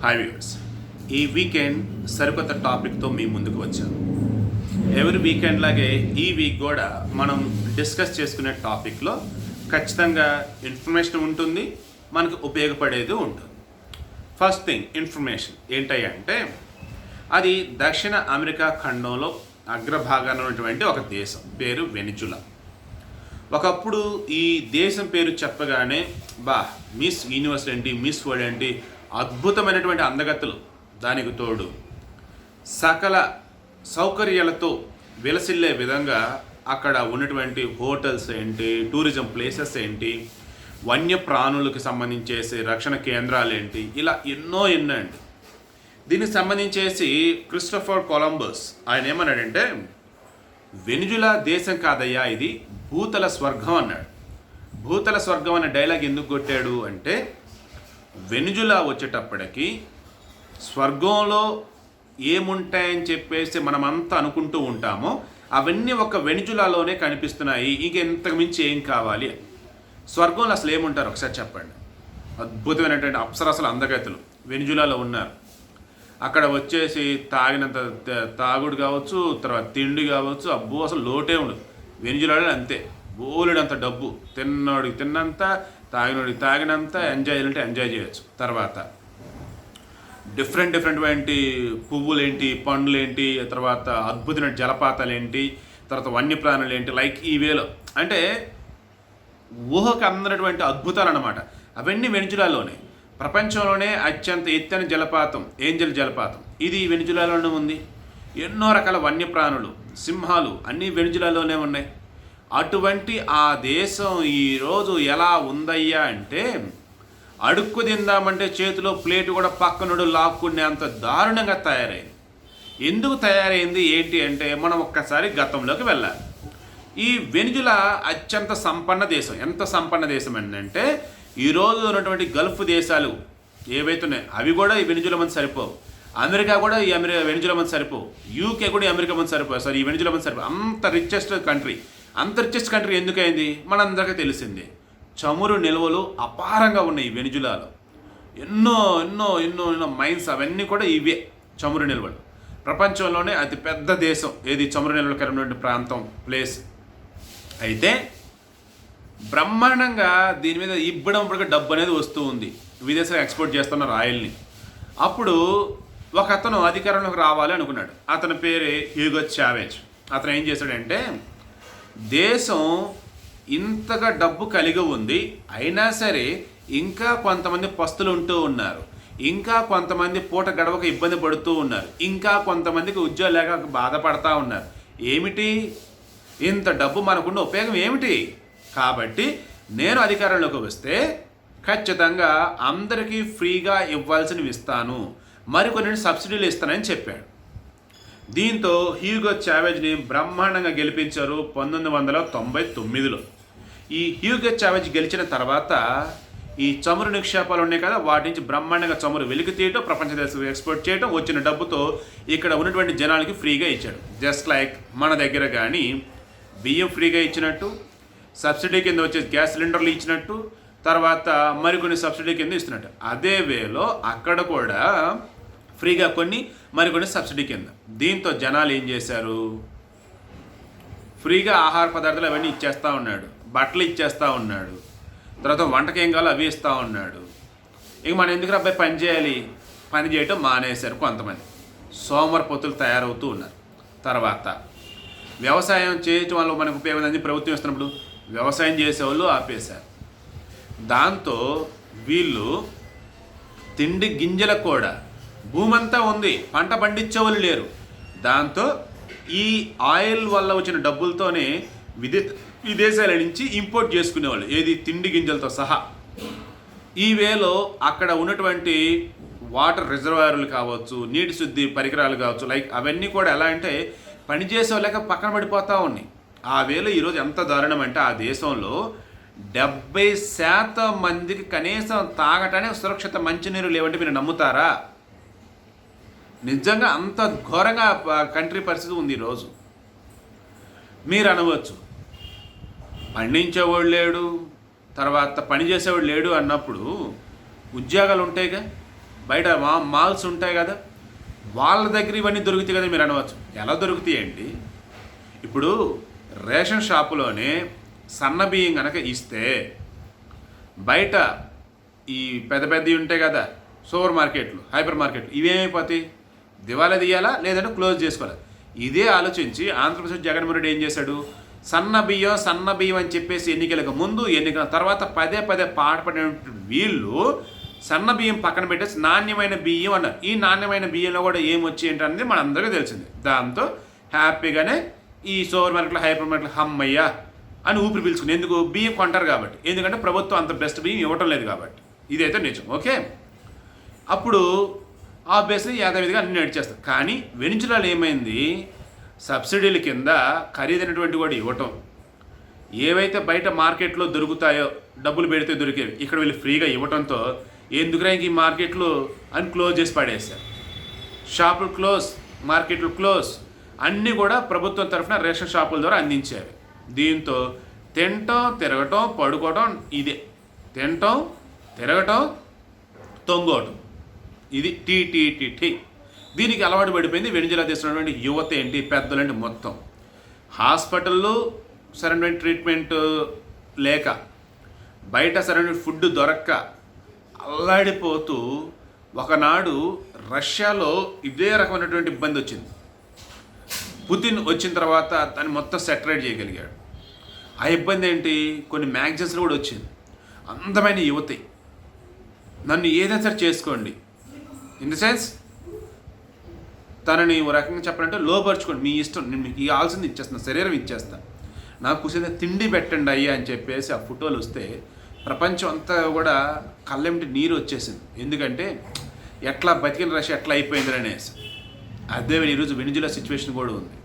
Hi viewers ఈ weekend సరికొత్త టాపిక్తో మీ ముందుకు వచ్చాను ఎవరి వీకెండ్ లాగే ఈ వీక్ కూడా మనం డిస్కస్ చేసుకునే టాపిక్లో ఖచ్చితంగా ఇన్ఫర్మేషన్ ఉంటుంది మనకు ఉపయోగపడేది ఉంటుంది. ఫస్ట్ థింగ్ ఇన్ఫర్మేషన్ ఏంటయ్యా అంటే అది దక్షిణ అమెరికా ఖండంలో అగ్రభాగాన ఉన్నటువంటి ఒక దేశం పేరు వెనిజులా. ఒకప్పుడు ఈ దేశం పేరు చెప్పగానే బా మిస్ యూనివర్స్ ఏంటి మిస్ వరల్డ్ ఏంటి అద్భుతమైనటువంటి అందగత్తలు. దానికి తోడు సకల సౌకర్యాలతో విలసిల్లే విధంగా అక్కడ ఉన్నటువంటి హోటల్స్ ఏంటి టూరిజం ప్లేసెస్ ఏంటి వన్యప్రాణులకు సంబంధించేసి రక్షణ కేంద్రాలు ఏంటి ఇలా ఎన్నో ఎన్నో అండి దీనికి సంబంధించేసి క్రిస్టఫర్ కొలంబస్ ఆయన ఏమన్నాడంటే వెనుజులా దేశం కాదయ్యా ఇది భూతల స్వర్గం అన్నాడు. భూతల స్వర్గం అనే డైలాగ్ ఎందుకు కొట్టాడు అంటే వెనుజులా వచ్చేటప్పటికి స్వర్గంలో ఏముంటాయని చెప్పేసి మనమంతా అనుకుంటూ ఉంటామో. అవన్నీ ఒక వెనుజులాలోనే కనిపిస్తున్నాయి. ఇంక ఇంతకు మించి ఏం కావాలి? స్వర్గంలో అసలు ఏముంటారు? ఒకసారి చెప్పండి. అద్భుతమైనటువంటి అప్సరసలు అందగతులు వెనుజులాలో ఉన్నారు. అక్కడ వచ్చేసి తాగినంత తాగుడు కావచ్చు తర్వాత తిండి కావచ్చు అబ్బో అసలు లోటే ఉండదు. వెనుజులాలో అంతే. బోలెడంత డబ్బు. తిన్నోడికి తిన్నంత తాగినోడికి తాగినంత ఎంజాయ్ చేయాలంటే ఎంజాయ్ చేయొచ్చు. తర్వాత డిఫరెంట్ డిఫరెంట్ ఏంటి? పువ్వులు ఏంటి పండ్లు ఏంటి తర్వాత అద్భుతమైన జలపాతాలు ఏంటి తర్వాత వన్యప్రాణులు ఏంటి లైక్ ఈ వేలో. అంటే ఊహకు అందనటువంటి అద్భుతాలు అన్నమాట అవన్నీ వెనుజులాలోనే. ప్రపంచంలోనే అత్యంత ఎత్తైన జలపాతం ఏంజల్ జలపాతం. ఇది వెనుజులాలోనే ఉంది. ఎన్నో రకాల వన్యప్రాణులు సింహాలు అన్నీ వెనుజులాలోనే ఉన్నాయి. అటువంటి ఆ దేశం ఈరోజు ఎలా ఉందయ్యా అంటే అడుక్కు తిందామంటే చేతిలో ప్లేటు కూడా పక్కనుడు లాక్కునేంత దారుణంగా తయారైంది. ఎందుకు తయారైంది? ఏంటి అంటే మనం ఒక్కసారి గతంలోకి వెళ్ళాలి. ఈ వెనుజులా అత్యంత సంపన్న దేశం. ఎంత సంపన్న దేశం ఏంటంటే ఈరోజు ఉన్నటువంటి గల్ఫ్ దేశాలు ఏవైతే ఉన్నాయి అవి కూడా ఈ వెనుజుల మంది సరిపోవు. అమెరికా కూడా ఈ అమెరికా వెనుజుల మంది సరిపోవు. యూకే కూడా ఈ అమెరికా మంది సరిపోవు. సారీ ఈ వెనుజుల మంది సరిపోవు. అంత రిచెస్ట్ కంట్రీ అంత కంట్రీ ఎందుకైంది? మనందరికీ తెలిసిందే. చమురు నిల్వలు అపారంగా ఉన్నాయి ఈ వెనుజులాలో. ఎన్నో ఎన్నో ఎన్నో ఎన్నో మైన్స్ అవన్నీ కూడా ఇవే చమురు నిల్వలు. ప్రపంచంలోనే అతి పెద్ద దేశం ఏది? చమురు నిల్వలు కలిగినటువంటి ప్రాంతం ప్లేస్ అయితే బ్రహ్మాండంగా దీని మీద ఇవ్వడం ఇప్పటికే డబ్బు అనేది వస్తూ ఉంది. విదేశాలకు ఎక్స్పోర్ట్ చేస్తున్నారు ఆయిల్ని అప్పుడు ఒక అతను అధికారంలోకి రావాలి అనుకున్నాడు. అతని పేరే హ్యూగో చావేజ్ అతను ఏం చేశాడంటే దేశం ఇంతగా డబ్బు కలిగి ఉంది అయినా సరే ఇంకా కొంతమంది పస్తులు ఉంటూ ఉన్నారు. ఇంకా కొంతమంది పూట గడవక ఇబ్బంది పడుతూ ఉన్నారు. ఇంకా కొంతమందికి ఉద్యోగం లేక బాధపడతా ఉన్నారు. ఏమిటి? ఇంత డబ్బు మనకున్న ఉపయోగం ఏమిటి? కాబట్టి నేను అధికారంలోకి వస్తే ఖచ్చితంగా అందరికీ ఫ్రీగా ఇవ్వాల్సినవి ఇస్తాను. మరికొన్ని సబ్సిడీలు ఇస్తానని చెప్పాడు. దీంతో హ్యూగో చావేజ్ని బ్రహ్మాండంగా గెలిపించారు పంతొమ్మిది వందల తొంభై తొమ్మిదిలో. ఈ హ్యూగో చావేజ్ గెలిచిన తర్వాత ఈ చమురు నిక్షేపాలు ఉన్నాయి కదా వాటి నుంచి బ్రహ్మాండంగా చమురు వెలికి తీయటం ప్రపంచ దేశం ఎక్స్పోర్ట్ చేయటం వచ్చిన డబ్బుతో ఇక్కడ ఉన్నటువంటి జనాలకి ఫ్రీగా ఇచ్చాడు. జస్ట్ లైక్ మన దగ్గర కానీ బియ్యం ఫ్రీగా ఇచ్చినట్టు సబ్సిడీ కింద వచ్చే గ్యాస్ సిలిండర్లు ఇచ్చినట్టు తర్వాత మరికొన్ని సబ్సిడీ కింద ఇస్తున్నట్టు. అదే వేలో అక్కడ కూడా ఫ్రీగా కొన్ని మరికొన్ని సబ్సిడీ కింద. దీంతో జనాలు ఏం చేశారు? ఫ్రీగా ఆహార పదార్థాలు అవన్నీ ఇచ్చేస్తూ ఉన్నాడు. బట్టలు ఇచ్చేస్తూ ఉన్నాడు. తర్వాత వంటకి ఏం కావాలో అవి ఇస్తూ ఉన్నాడు. ఇక మనం ఎందుకు అబ్బాయి పని చేయాలి? పని చేయటం మానేశారు కొంతమంది. సోమరపోతులు తయారవుతూ ఉన్నారు. తర్వాత వ్యవసాయం చేయటం వల్ల మనకు ఉపయోగం అని ప్రభుత్వం ఇస్తున్నప్పుడు వ్యవసాయం చేసేవాళ్ళు ఆపేశారు. దాంతో వీళ్ళు తిండి గింజలకు కూడా భూమంతా ఉంది. పంట పండించేవాళ్ళు లేరు. దాంతో ఈ ఆయిల్ వల్ల వచ్చిన డబ్బులతోనే విదే విదేశాల నుంచి ఇంపోర్ట్ చేసుకునేవాళ్ళు ఏది తిండి గింజలతో సహా. ఈ వేలో అక్కడ ఉన్నటువంటి వాటర్ రిజర్వాయర్లు కావచ్చు నీటి శుద్ధి పరికరాలు కావచ్చు లైక్ అవన్నీ కూడా ఎలా అంటే పనిచేసే వాళ్ళక పక్కన పడిపోతూ ఉన్నాయి. ఆ వేలో ఈరోజు ఎంత దారుణం అంటే ఆ దేశంలో డెబ్బై శాతం మందికి కనీసం తాగటానికి సురక్షిత మంచినీరు లేవంటే మీరు నమ్ముతారా? నిజంగా అంత ఘోరంగా కంట్రీ పరిస్థితి ఉంది ఈరోజు మీరు అనవచ్చు పండించేవాడు లేడు తర్వాత పని చేసేవాడు లేడు అన్నప్పుడు ఉద్యోగాలు ఉంటాయిగా బయట మా మాల్స్ ఉంటాయి కదా వాళ్ళ దగ్గర ఇవన్నీ దొరుకుతాయి కదా మీరు అనవచ్చు. ఎలా దొరుకుతాయండి ఇప్పుడు రేషన్ షాపులోనే సన్న బియ్యం కనుక ఇస్తే బయట ఈ పెద్ద పెద్దవి ఉంటాయి కదా సూపర్ మార్కెట్లు హైపర్ మార్కెట్లు ఇవేమైపోతాయి? దివాలా తీయాలా లేదంటే క్లోజ్ చేసుకోవాలి? ఇదే ఆలోచించి ఆంధ్రప్రదేశ్ జగన్మోహన్ రెడ్డి ఏం చేశాడు? సన్న బియ్యం సన్న బియ్యం అని చెప్పేసి ఎన్నికలకు ముందు ఎన్నికల తర్వాత పదే పదే పాటుపడిన వీళ్ళు సన్న బియ్యం పక్కన పెట్టేసి నాణ్యమైన బియ్యం అన్నారు. ఈ నాణ్యమైన బియ్యంలో కూడా ఏం ఏంటనేది మనందరికీ తెలిసింది. దాంతో హ్యాపీగానే ఈ సూపర్ మార్కెట్లో హైపర్ మార్కెట్లు హమ్మయ్య అని ఊపిరి పీల్చుకుని ఎందుకు? బియ్యం కొంటారు కాబట్టి. ఎందుకంటే ప్రభుత్వం అంత బెస్ట్ బియ్యం ఇవ్వటం లేదు కాబట్టి. ఇదైతే నిజం. ఓకే? అప్పుడు ఆబ్వియస్లీ యాథావిధిగా అన్ని నడిచేస్తారు కానీ వెనిచులాలు ఏమైంది? సబ్సిడీల కింద ఖరీదైనటువంటి కూడా ఇవ్వటం. ఏవైతే బయట మార్కెట్లో దొరుకుతాయో డబ్బులు పెడితే దొరికేవి ఇక్కడ వీళ్ళు ఫ్రీగా ఇవ్వటంతో ఎందుకురా ఇంక ఈ మార్కెట్లు అని క్లోజ్ చేసి పడేశారు? షాపులు క్లోజ్ మార్కెట్లు క్లోజ్ అన్నీ కూడా ప్రభుత్వం తరఫున రేషన్ షాపుల ద్వారా అందించేవి దీంతో తినటం తిరగటం పడుకోవటం ఇదే. తినటం తిరగటం తొంగోవటం ఇది టీ టీ దీనికి అలవాటు పడిపోయింది వెనిజులా తీసుకున్నటువంటి యువత ఏంటి పెద్దలంటే మొత్తం. హాస్పిటల్లో సరైన ట్రీట్మెంట్ లేక. బయట సరైన ఫుడ్ దొరక్క. అల్లాడిపోతూ ఒకనాడు రష్యాలో ఇదే రకమైనటువంటి ఇబ్బంది వచ్చింది. పుతిన్ వచ్చిన తర్వాత దాన్ని మొత్తం సెటరేట్ చేయగలిగాడు. ఆ ఇబ్బంది ఏంటి? కొన్ని మ్యాగజైన్స్లో కూడా వచ్చింది. అందమైన యువతి. నన్ను ఏదైనా సరే చేసుకోండి. ఇన్ ద సెన్స్ తనని ఓ రకంగా చెప్పాలంటే లోపరుచుకోండి. మీ ఇష్టం. నేను మీకు ఇవ్వాల్సింది ఇచ్చేస్తాను శరీరం ఇచ్చేస్తాను నాకు కూర్చొని తిండి పెట్టండి అయ్యా అని చెప్పేసి ఆ ఫోటోలు వస్తే ప్రపంచం అంతా కూడా కళ్ళెమిటి నీరు వచ్చేసింది. ఎందుకంటే ఎట్లా బతికిన రష్యా ఎట్లా అయిపోయింది అనేసి. అదే ఈరోజు వెనిజులా సిచ్యువేషన్ కూడా ఉంది.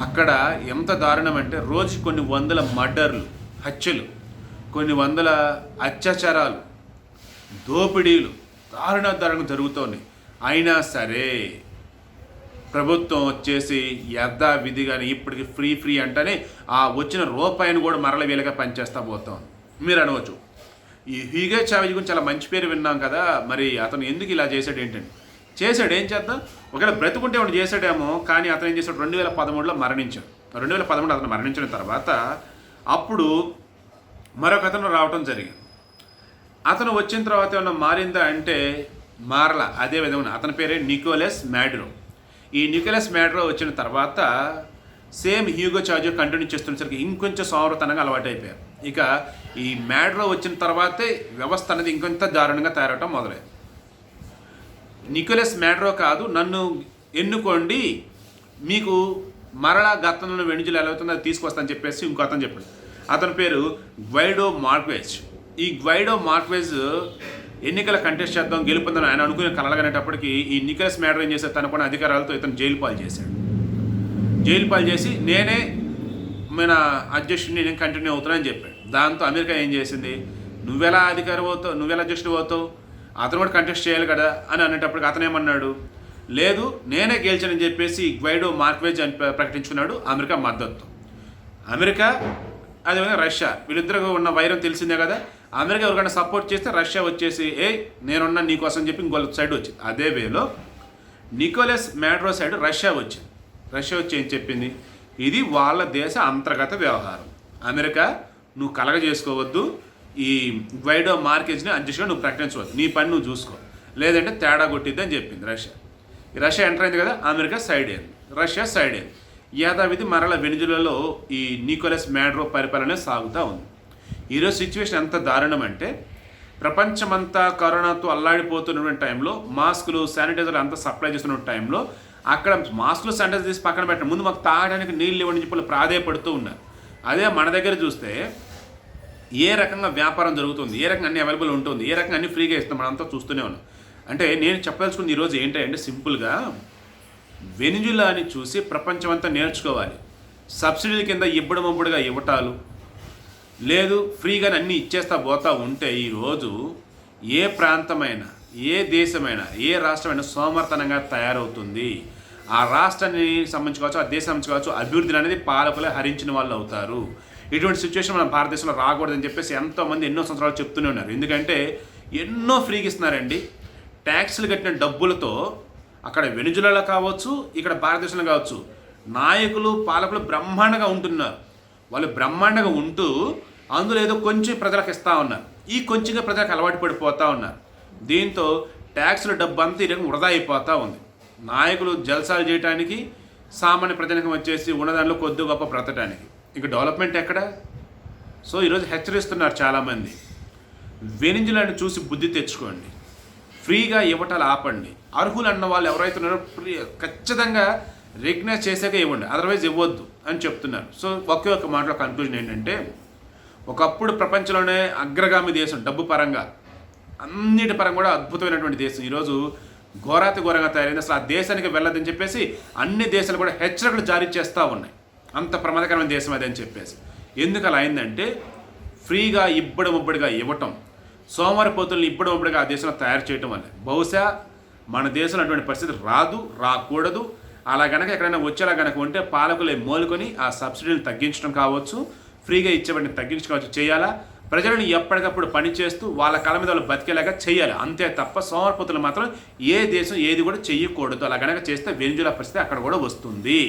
అక్కడ ఎంత దారుణం అంటే రోజు కొన్ని వందల మర్డర్లు హత్యలు కొన్ని వందల అత్యాచారాలు దోపిడీలు దారుణ జరుగుతోంది. అయినా సరే ప్రభుత్వం వచ్చేసి యథావిధిగానే ఇప్పటికి ఫ్రీ ఫ్రీ అంటేనే ఆ వచ్చిన రూపాయిని కూడా మరల వీలుగా పనిచేస్తా పోతాం మీరు అనవచ్చు. ఈ హ్యూగే చావేజ్ గురించి చాలా మంచి పేరు విన్నాం కదా మరి అతను ఎందుకు ఇలా చేశాడు ఏంటండి? చేశాడు ఏం చేద్దాం? ఒకవేళ బ్రతుకుంటే వాడు చేశాడేమో కానీ అతను ఏం చేశాడు? రెండు వేల పదమూడులో మరణించాడు. రెండు వేల పదమూడు అతను మరణించిన తర్వాత అప్పుడు మరొక అతను రావటం జరిగింది. అతను వచ్చిన తర్వాత ఏమన్నా మారిందా అంటే మారల. అదే విధంగా అతని పేరే నికోలస్ మ్యాడ్రో ఈ నికోలస్ మ్యాడ్రో వచ్చిన తర్వాత సేమ్ హ్యూగో చార్జో కంటిన్యూ చేస్తున్నసరికి ఇంకొంచెం సౌరతనంగా అలవాటు అయిపోయారు ఇక ఈ మ్యాడ్రో వచ్చిన తర్వాతే వ్యవస్థ అనేది ఇంకొంత దారుణంగా తయారవటం మొదలైంది. నికోలస్ మ్యాడ్రో కాదు నన్ను ఎన్నుకోండి మీకు మరలా గతంలో వెణుజులు ఎలా అవుతుందో అది తీసుకొస్తానని చెప్పేసి ఇంకో అతను చెప్పాడు. అతని పేరు వైడో మార్క్వేజ్. ఈ గ్వైడో మార్క్వేజ్ ఎన్నికల కంటెస్ట్ చేద్దాం గెలుపొందని ఆయన అనుకునే కలగనేటప్పటికీ ఈ నికలస్ మ్యాటర్ ఏం చేశారు తనకున్న అధికారాలతో ఇతను జైలు పాలు చేశాడు. జైలు పాలు చేసి నేనే మన అధ్యక్షుడిని నేను కంటిన్యూ అవుతానని చెప్పాడు. దాంతో అమెరికా ఏం చేసింది? నువ్వెలా అధికారం అవుతావు? నువ్వెలా అధ్యక్షుడు అవుతావు? అతను కూడా కంటెస్ట్ చేయాలి కదా అని అనేటప్పటికి అతను ఏమన్నాడు? లేదు నేనే గెలిచానని చెప్పేసి గ్వైడో మార్క్వేజ్ అని ప్రకటించుకున్నాడు అమెరికా మద్దతు. అమెరికా అదేవిధంగా రష్యా. వీళ్ళిద్దరు ఉన్న వైరం తెలిసిందే కదా? అమెరికా ఎవరికైనా సపోర్ట్ చేస్తే రష్యా వచ్చేసి ఏ నేనున్నా నీకోసం చెప్పి ఇంకో సైడ్ వచ్చింది. అదే వేలో నికోలస్ మ్యాడ్రో సైడ్ రష్యా వచ్చింది. రష్యా వచ్చి ఏం చెప్పింది? ఇది వాళ్ళ దేశ అంతర్గత వ్యవహారం. అమెరికా నువ్వు కలగ చేసుకోవద్దు ఈ వైడో మార్కెట్ని అడ్జస్ట్గా నువ్వు ప్రకటించవద్దు. నీ పని నువ్వు చూసుకో. లేదంటే తేడా కొట్టిద్ది అని చెప్పింది రష్యా. ఈ రష్యా ఎంటర్ అయింది కదా అమెరికా సైడ్ అయింది. రష్యా సైడ్ అయింది. యాదావిధి మరల వెనుజులలో ఈ నికోలస్ మ్యాడ్రో పరిపాలన సాగుతూ ఉంది. ఈరోజు సిచ్యువేషన్ ఎంత దారుణం అంటే ప్రపంచమంతా కరోనాతో అల్లాడిపోతున్నటువంటి టైంలో మాస్కులు శానిటైజర్లు అంతా సప్లై చేస్తున్న టైంలో అక్కడ మాస్కులు శానిటైజర్ తీసి పక్కన పెట్టడం. ముందు మాకు తాగడానికి నీళ్ళు ఇవ్వని చెప్పి ప్రాధాయపడుతూ ఉన్నారు. అదే మన దగ్గర చూస్తే ఏ రకంగా వ్యాపారం జరుగుతుంది ఏ రకంగా అన్ని అవైలబుల్ ఉంటుంది ఏ రకంగా అన్ని ఫ్రీగా ఇస్తాం మనంతా చూస్తూనే ఉన్నాం. అంటే నేను చెప్పదలుచుకుంది ఈరోజు ఏంటంటే సింపుల్గా వెనిజులాని చూసి ప్రపంచం అంతా నేర్చుకోవాలి. సబ్సిడీల కింద ఇబ్బడమబ్బుడుగా ఇవ్వటాలు లేదు ఫ్రీగా అన్నీ ఇచ్చేస్తా పోతా ఉంటే ఈరోజు ఏ ప్రాంతమైనా ఏ దేశమైనా ఏ రాష్ట్రమైనా సోమర్తనంగా తయారవుతుంది. ఆ రాష్ట్రాన్ని సంబంధించి కావచ్చు ఆ దేశం సంబంధించి కావచ్చు అభివృద్ధిని అనేది పాలకులే హరించిన వాళ్ళు అవుతారు. ఇటువంటి సిచ్యువేషన్ మన భారతదేశంలో రాకూడదని చెప్పేసి ఎంతోమంది ఎన్నో సంవత్సరాలు చెప్తూనే ఉన్నారు. ఎందుకంటే ఎన్నో ఫ్రీగా ఇస్తున్నారండి. ట్యాక్స్లు కట్టిన డబ్బులతో అక్కడ వెనుజులలో కావచ్చు ఇక్కడ భారతదేశంలో కావచ్చు నాయకులు పాలకులు బ్రహ్మాండంగా ఉంటున్నారు. వాళ్ళు బ్రహ్మాండంగా ఉంటూ అందులో ఏదో కొంచెం ప్రజలకు ఇస్తూ ఉన్నారు. ఈ కొంచెంగా ప్రజలకు అలవాటు పడిపోతూ ఉన్నారు. దీంతో ట్యాక్సుల డబ్బు అంతా ఈ రకంగా వృధా అయిపోతూ ఉంది. నాయకులు జల్సాలు చేయడానికి సామాన్య ప్రజలకు వచ్చేసి ఉన్నదానిలో కొద్ది గొప్ప బ్రతటానికి ఇక డెవలప్మెంట్ ఎక్కడ? సో ఈరోజు హెచ్చరిస్తున్నారు చాలామంది. వెనింజులను చూసి బుద్ధి తెచ్చుకోండి. ఫ్రీగా ఇవ్వటాలు ఆపండి. అర్హులు అన్న వాళ్ళు ఎవరైతే ఉన్నారో ఫ్రీ ఖచ్చితంగా రికగ్నైజ్ చేసాక ఇవ్వండి. అదర్వైజ్ ఇవ్వద్దు. అని చెప్తున్నారు. సో ఒకే ఒక మాటలో కన్క్లూజన్ ఏంటంటే ఒకప్పుడు ప్రపంచంలోనే అగ్రగామి దేశం డబ్బు పరంగా. అన్నిటి పరంగా కూడా అద్భుతమైనటువంటి దేశం. ఈరోజు ఘోరాతి ఘోరంగా తయారైంది. అసలు ఆ దేశానికి వెళ్ళదని చెప్పేసి అన్ని దేశాలు కూడా హెచ్చరికలు జారీ చేస్తూ ఉన్నాయి. అంత ప్రమాదకరమైన దేశం అది అని చెప్పేసి. ఎందుకు అలా అయిందంటే ఫ్రీగా ఇబ్బడి ముబ్బడిగా ఇవ్వటం సోమవారపోతుల్ని ఇబ్బడి ముబ్బడిగా ఆ దేశంలో తయారు చేయటం వల్ల. బహుశా మన దేశంలో అటువంటి పరిస్థితి రాదు రాకూడదు. అలా గనక ఎక్కడైనా వచ్చేలా గనక ఉంటే పాలకులే మోలుకొని ఆ సబ్సిడీని తగ్గించడం కావచ్చు ఫ్రీగా ఇచ్చేవాడిని తగ్గించుకోవచ్చు చేయాలా? ప్రజలను ఎప్పటికప్పుడు పని చేస్తూ వాళ్ళ కాళ్ళ మీద వాళ్ళు బతికేలాగా చేయాలి. అంతే తప్ప సోమరపోతులు మాత్రం ఏ దేశం ఏది కూడా చేయకూడదు అలా గనక చేస్తే వెంజుల పరిస్థితి అక్కడ కూడా వస్తుంది.